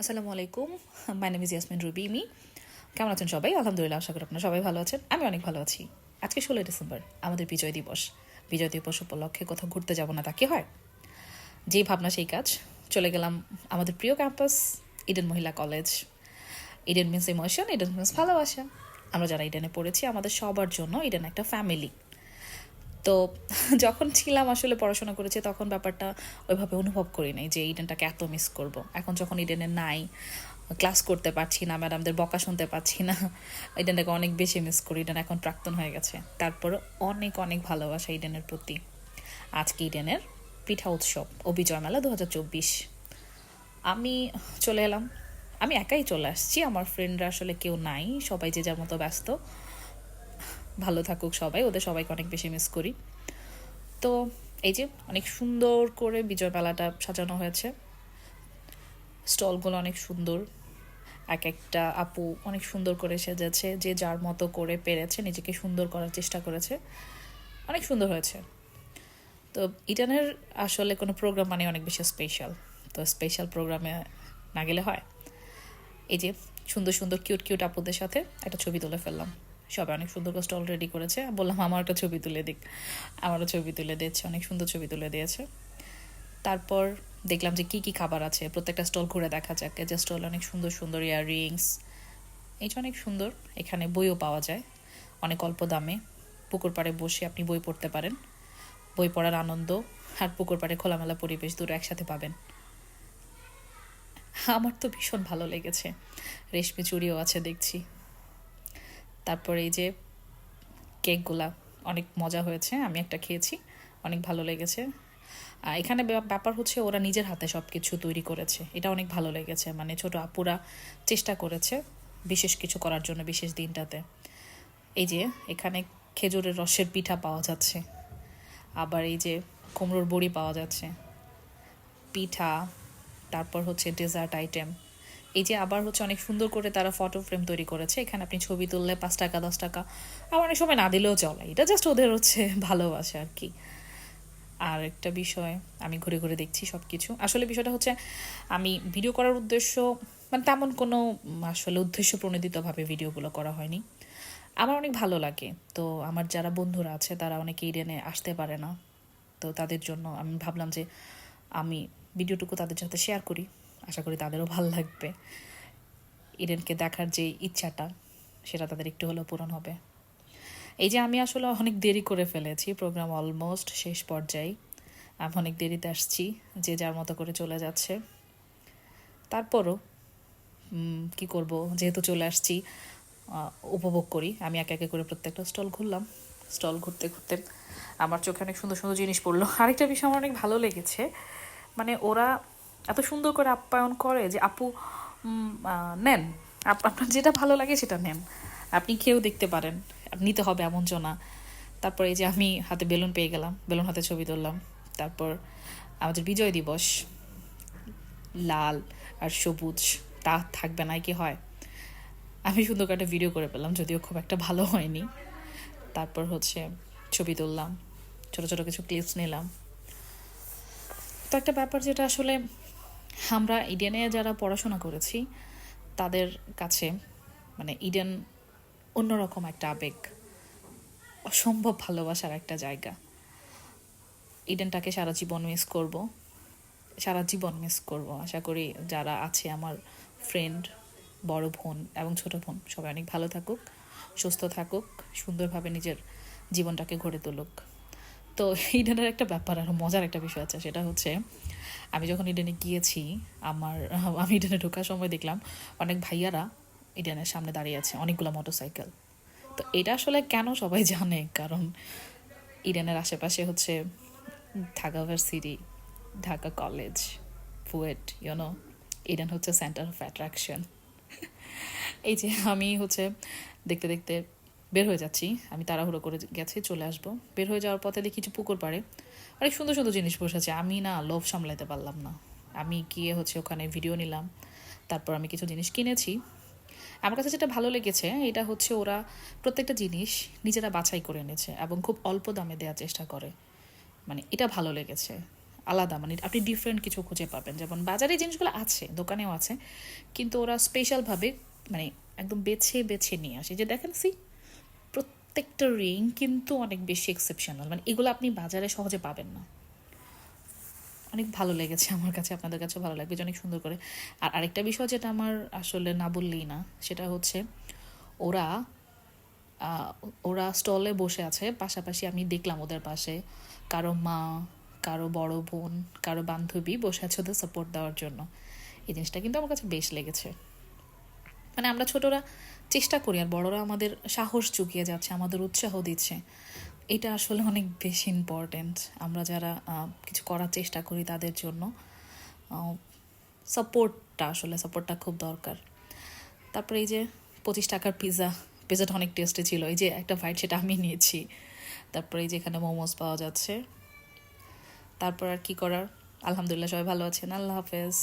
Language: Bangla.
আসসালামু আলাইকুম। My name is Yasmin Ruby me কেমন আছেন সবাই? আলহামদুলিল্লাহ, আশা করি আপনারা সবাই ভালো আছেন। আমি অনেক ভালো আছি। আজকে ষোলোই ডিসেম্বর, আমাদের বিজয় দিবস। বিজয় দিবস উপলক্ষে কোথাও ঘুরতে যাব না তা কি হয়? যেই ভাবনা, সেই কাজ। চলে গেলাম আমাদের প্রিয় ক্যাম্পাস ইডেন মহিলা college Eden means emotion Eden means ভালোবাসা। আমরা যারা ইডেনে পড়েছি, আমাদের সবার জন্য ইডেন একটা ফ্যামিলি তো যখন ছিলাম আসলে পড়াশোনা করেছি, তখন ব্যাপারটা ওইভাবে অনুভব করি নাই যে ইডেনটাকে এত মিস করব। এখন যখন ইডেনে নাই ক্লাস করতে পারছি না ম্যাডামদের বকা শুনতে পাচ্ছি না ইডেনটাকে অনেক বেশি মিস করি। ইডেন এখন প্রাক্তন হয়ে গেছে। তারপরে অনেক অনেক ভালোবাসা ইডেনের প্রতি। আজকে ইডেনের পিঠা উৎসব ও বিজয় মেলা দু হাজার চব্বিশ। আমি চলে এলাম। আমি একাই চলে আসছি। আমার ফ্রেন্ডরা আসলে কেউ নাই। সবাই যে যার মতো ব্যস্ত। ভালো থাকুক সবাই, ওদের সবাইকে অনেক বেশি মিস করি। তো এই যে অনেক সুন্দর করে বিজয় মেলাটা সাজানো হয়েছে। স্টলগুলো অনেক সুন্দর, এক একটা আপু অনেক সুন্দর করে সেজেছে, যে যার মতো করে পেরেছে, নিজেকে সুন্দর করার চেষ্টা করেছে, অনেক সুন্দর হয়েছে। তো ইটানের আসলে কোনো প্রোগ্রাম মানে অনেক বেশি স্পেশাল তো স্পেশাল প্রোগ্রামে না গেলে হয়। এই যে সুন্দর সুন্দর কিউট কিউট আপুদের সাথে একটা ছবি তুলে ফেললাম। সবাই অনেক সুন্দর করে স্টল রেডি করেছে। বললাম, আমার একটা ছবি তুলে দিক। আমারও ছবি তুলে দিয়েছে, অনেক সুন্দর ছবি তুলে দিয়েছে। তারপর দেখলাম যে কি কি খাবার আছে, প্রত্যেকটা স্টল ঘুরে দেখা যাক। যে স্টল অনেক সুন্দর সুন্দর ইয়াররিংস এইটা অনেক সুন্দর। এখানে বইও পাওয়া যায়, অনেক অল্প দামে। পুকুর পাড়ে বসে আপনি বই পড়তে পারেন। বই পড়ার আনন্দ আর পুকুর পাড়ে খোলামেলা পরিবেশ দুটো একসাথে পাবেন। আমার তো ভীষণ ভালো লেগেছে। রেশমি চুড়িও আছে দেখছি। তারপরে এই যে কেকগুলা, অনেক মজা হয়েছে, আমি একটা খেয়েছি, অনেক ভালো লেগেছে। আর এখানে ব্যাপার হচ্ছে ওরা নিজের হাতে সব কিছু তৈরি করেছে, এটা অনেক ভালো লেগেছে মানে ছোট আপুরা চেষ্টা করেছে বিশেষ কিছু করার জন্য বিশেষ দিনটাতে। এই যে এখানে খেজুরের রসের পিঠা পাওয়া যাচ্ছে, আবার এই যে কুমড়োর বড়ি পাওয়া যাচ্ছে, পিঠা, তারপর হচ্ছে ডেজার্ট আইটেম এই যে আবার হচ্ছে অনেক সুন্দর করে তারা ফটো ফ্রেম তৈরি করেছে। এখানে আপনি ছবি তুললে পাঁচ টাকা, দশ টাকা। আবার অনেক সময় না দিলেও চলে। এটা জাস্ট ওদের হচ্ছে ভালোবাসে আর কি। আর একটা বিষয়, আমি ঘুরে ঘুরে দেখছি সব কিছু আসলে বিষয়টা হচ্ছে, আমি ভিডিও করার উদ্দেশ্য মানে তেমন কোনো আসলে উদ্দেশ্য প্রণোদিতভাবে ভিডিওগুলো করা হয়নি। আমার অনেক ভালো লাগে। তো আমার যারা বন্ধুরা আছে, তারা অনেকে ইডেনে আসতে পারে না। তো তাদের জন্য আমি ভাবলাম যে, আমি ভিডিওটুকু তাদের সাথে শেয়ার করি। আশা করি তাদেরও ভালো লাগবে। ইডেনকে দেখার যে ইচ্ছাটা, সেটা তাদের একটু হলেও পূরণ হবে। এই যে আমি আসলে অনেক দেরি করে ফেলেছি প্রোগ্রাম অলমোস্ট শেষ পর্যায়ে। আমি অনেক দেরিতে আসছি, যে যার মতো করে চলে যাচ্ছে। তারপরও কি করব? যেহেতু চলে আসছি উপভোগ করি। আমি একে একে করে প্রত্যেকটা স্টল ঘুরলাম। স্টল ঘুরতে ঘুরতে আমার চোখে অনেক সুন্দর সুন্দর জিনিস পড়ল। আরেকটা বিষয় আমার অনেক ভালো লেগেছে মানে ওরা এত সুন্দর করে আপ্যায়ন করে যে আপু নেন। আপ- আপনার যেটা ভালো লাগে সেটা নেন। আপনি খেয়েও দেখতে পারেন। নিতে হবে এমন না তারপর এই যে আমি হাতে বেলুন পেয়ে গেলাম, বেলুন হাতে ছবি তুললাম। তারপর আমাদের বিজয় দিবস। লাল আর সবুজ, তা থাকবে না, কি হয়? আমি সুন্দর একটা ভিডিও করে পেলাম, যদিও খুব একটা ভালো হয়নি। তারপর হচ্ছে ছবি তুললাম, ছোটো ছোটো কিছু ক্লিপস নিলাম। তো একটা ব্যাপার যেটা আসলে আমরা ইডেনে যারা পড়াশোনা করেছি, তাদের কাছে মানে ইডেন অন্যরকম একটা আবেগ, অসম্ভব ভালোবাসার একটা জায়গা। ইডেনটাকে সারা জীবন মিস করব, সারা জীবন মিস করব। আশা করি যারা আছে আমার ফ্রেন্ড বড় বোন এবং ছোট বোন, সবাই অনেক ভালো থাকুক, সুস্থ থাকুক, সুন্দরভাবে নিজের জীবনটাকে গড়ে তুলুক। তো ইডেনের একটা ব্যাপার আরও মজার একটা বিষয় আছে, সেটা হচ্ছে আমি যখন ইডেনে গিয়েছি, আমার, আমি ইডেনে ঢোকার সময় দেখলাম অনেক ভাইয়ারা ইডেনের সামনে দাঁড়িয়ে আছে, অনেকগুলো মোটরসাইকেল। তো এটা আসলে কেন সবাই জানে? কারণ ইডেনের আশেপাশে হচ্ছে ঢাকা ভার্সিটি, ঢাকা কলেজ ফুয়েট ইউনো ইডেন হচ্ছে সেন্টার অফ অ্যাট্রাকশন এই যে আমি হচ্ছে দেখতে দেখতে বের হয়ে যাচ্ছি। আমি তাড়াহুড়ো করে গেছি, চলে আসব। বের হয়ে যাওয়ার পথে দেখি যে পুকুর পাড়ে। অনেক সুন্দর সুন্দর জিনিস বসেছে। আমি না লোভ সামলাতে পারলাম না। আমি গিয়ে হচ্ছে ওখানে ভিডিও নিলাম। তারপর আমি কিছু জিনিস কিনেছি। আমার কাছে যেটা ভালো লেগেছে, এটা হচ্ছে ওরা প্রত্যেকটা জিনিস নিজেরা বাছাই করে এনেছে এবং খুব অল্প দামে দেওয়ার চেষ্টা করে। মানে এটা ভালো লেগেছে। আলাদা মানে আপনি ডিফারেন্ট কিছু খুঁজে পাবেন। যেমন বাজারে জিনিসগুলো আছে, দোকানেও আছে, কিন্তু ওরা স্পেশালভাবে মানে একদম বেছে বেছে নিয়ে আসে। যে দেখেন সি প্রত্যেকটা রিং কিন্তু অনেক বেশি এক্সেপশনাল মানে এগুলো আপনি বাজারে সহজে পাবেন না। অনেক ভালো লেগেছে আমার কাছে, আপনাদের কাছে ভালো লাগবে অনেক সুন্দর করে। আর আরেকটা বিষয় যেটা আমার আসলে না বললেই না, সেটা হচ্ছে ওরা ওরা স্টলে বসে আছে। পাশাপাশি আমি দেখলাম ওদের পাশে কারও মা, কারও বড় বোন, কারও বান্ধবী বসে আছে ওদের সাপোর্ট দেওয়ার জন্য। এই জিনিসটা কিন্তু আমার কাছে বেশ লেগেছে। মানে আমরা ছোটরা চেষ্টা করি আর বড়রা আমাদের সাহস জুগিয়ে যাচ্ছে, আমাদের উৎসাহ দিচ্ছে। এটা আসলে অনেক বেশি ইম্পর্ট্যান্ট আমরা যারা কিছু করার চেষ্টা করি তাদের জন্য সাপোর্টটা আসলে সাপোর্টটা খুব দরকার। তারপরে এই যে পঁচিশ টাকার পিৎজা পিৎজাটা অনেক টেস্টি ছিল। এই যে একটা ফাইট সেটা আমি নিয়েছি। তারপরে এই যে এখানে মোমোস পাওয়া যাচ্ছে। তারপর আর কি করার? আলহামদুলিল্লাহ সবাই ভালো আছেন। আল্লাহ হাফেজ।